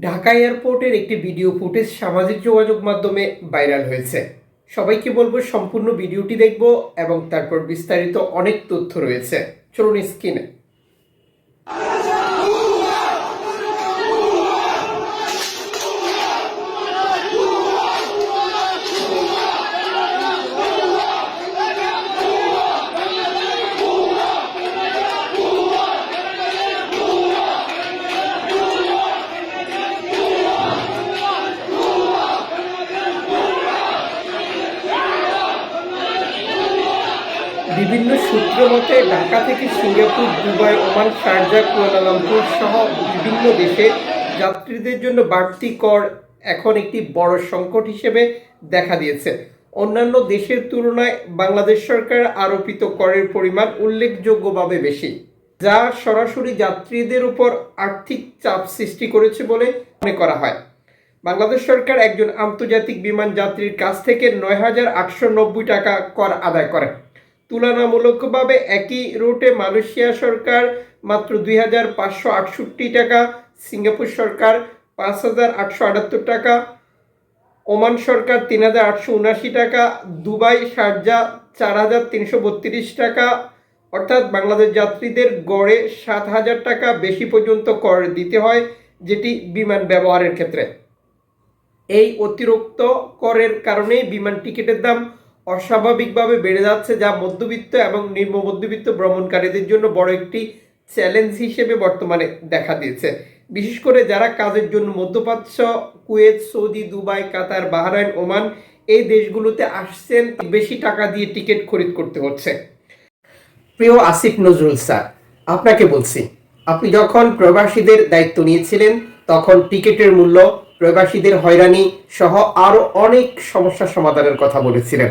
ঢাকা এয়ারপোর্টের একটি video footage সামাজিক যোগাযোগ মাধ্যমে ভাইরাল হয়েছে। সবাইকে বলব সম্পূর্ণ ভিডিওটি দেখব এবং তারপর বিস্তারিত অনেক তথ্য রয়েছে। চলুন স্ক্রিনে। বিভিন্ন সূত্র মতে, ঢাকা থেকে Singapore, Dubai, Oman Sharjah Kuala Lumpur সহ বিভিন্ন দেশে যাত্রীদের জন্য বাড়তি কর এখন একটি বড় সংকট হিসেবে দেখা দিয়েছে। অন্যান্য দেশের তুলনায় বাংলাদেশ সরকার আরোপিত করের পরিমাণ উল্লেখযোগ্যভাবে বেশি, যা সরাসরি যাত্রীদের উপর আর্থিক চাপ সৃষ্টি করেছে বলে মনে করা হয়। বাংলাদেশ সরকার একজন আন্তর্জাতিক বিমান যাত্রীর কাছ থেকে নয় হাজার আটশো নব্বই টাকা কর আদায় করে। তুলনামূলকভাবে একই রুটে মালয়েশিয়া সরকার মাত্র দুই হাজার পাঁচশো আটষট্টি টাকা, সিঙ্গাপুর সরকার পাঁচ হাজার আটশো আটাত্তর টাকা, ওমান সরকার তিন হাজার আটশো উনাশি টাকা, দুবাই, শারজা চার হাজার তিনশো বত্রিশ টাকা, অর্থাৎ বাংলাদেশ যাত্রীদের গড়ে সাত হাজার টাকা বেশি পর্যন্ত কর দিতে হয়, যেটি বিমান ব্যবহারের ক্ষেত্রে। এই অতিরিক্ত করের কারণে বিমান টিকিটের দাম অস্বাভাবিকভাবে বেড়ে যাচ্ছে যা মধ্যবিত্ত এবং নিম্ন মধ্যবিত্ত ভ্রমণকারীদের জন্য বড় একটি চ্যালেঞ্জ হিসেবে বর্তমানে দেখা দিয়েছে। বিশেষ করে যারা কাজের জন্য মধ্যপ্রাচ্য, Kuwait, Saudi, Dubai, Qatar, Bahrain, Oman এই দেশগুলোতে আসছেন, বেশি টাকা দিয়ে টিকিট খরিদ করতে হচ্ছে। প্রিয় আসিফ নজরুল স্যার, আপনাকে বলছি, আপনি যখন প্রবাসীদের দায়িত্ব নিয়েছিলেন, তখন টিকিটের মূল্য প্রবাসীদের হয়রানি সহ আরও অনেক সমস্যার সমাধানের কথা বলেছিলেন।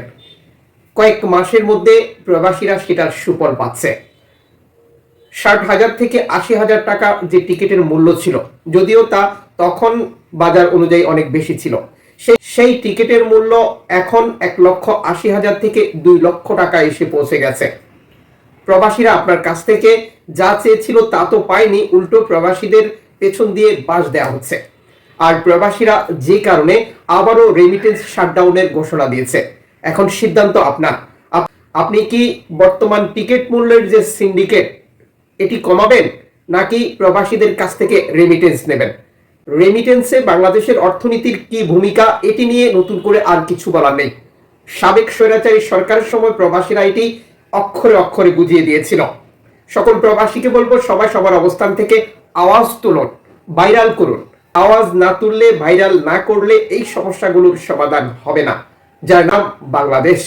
কয়েক মাসের মধ্যে প্রবাসীরা সেটার সুফল পাচ্ছে। ষাট হাজার থেকে আশি হাজার টাকা যে টিকিটের মূল্য ছিল, যদিও তা তখন বাজার অনুযায়ী অনেক বেশি ছিল। সেই টিকিটের মূল্য এখন এক লক্ষ আশি হাজার থেকে দুই লক্ষ টাকা এসে পৌঁছে গেছে। প্রবাসীরা আপনার কাছ থেকে যা চেয়েছিল তা তো পায়নি, উল্টো প্রবাসীদের পেছন দিয়ে বাস দেওয়া হচ্ছে। আর প্রবাসীরা যে কারণে আবারও রেমিটেন্স শাটডাউনের ঘোষণা দিয়েছে। এখন সিদ্ধান্ত আপনার। আপনি কি বর্তমান টিকিট মূল্যের যে সিন্ডিকেট, এটি কমাবেন নাকি প্রবাসীদের কাছ থেকে রেমিটেন্স নেবেন? রেমিটেন্সে বাংলাদেশের অর্থনীতির কি ভূমিকা, এটি নিয়ে নতুন করে আর কিছু বলার নেই। সাবেক স্বৈরাচারী সরকারের সময় প্রবাসীরা এটি অক্ষরে অক্ষরে বুঝিয়ে দিয়েছিল। সকল প্রবাসীকে বলব, সবাই সবার অবস্থান থেকে আওয়াজ তুলুন ভাইরাল করুন। আওয়াজ না তুললে ভাইরাল না করলে এই সমস্যাগুলোর সমাধান হবে না। যার নাম বাংলাদেশ।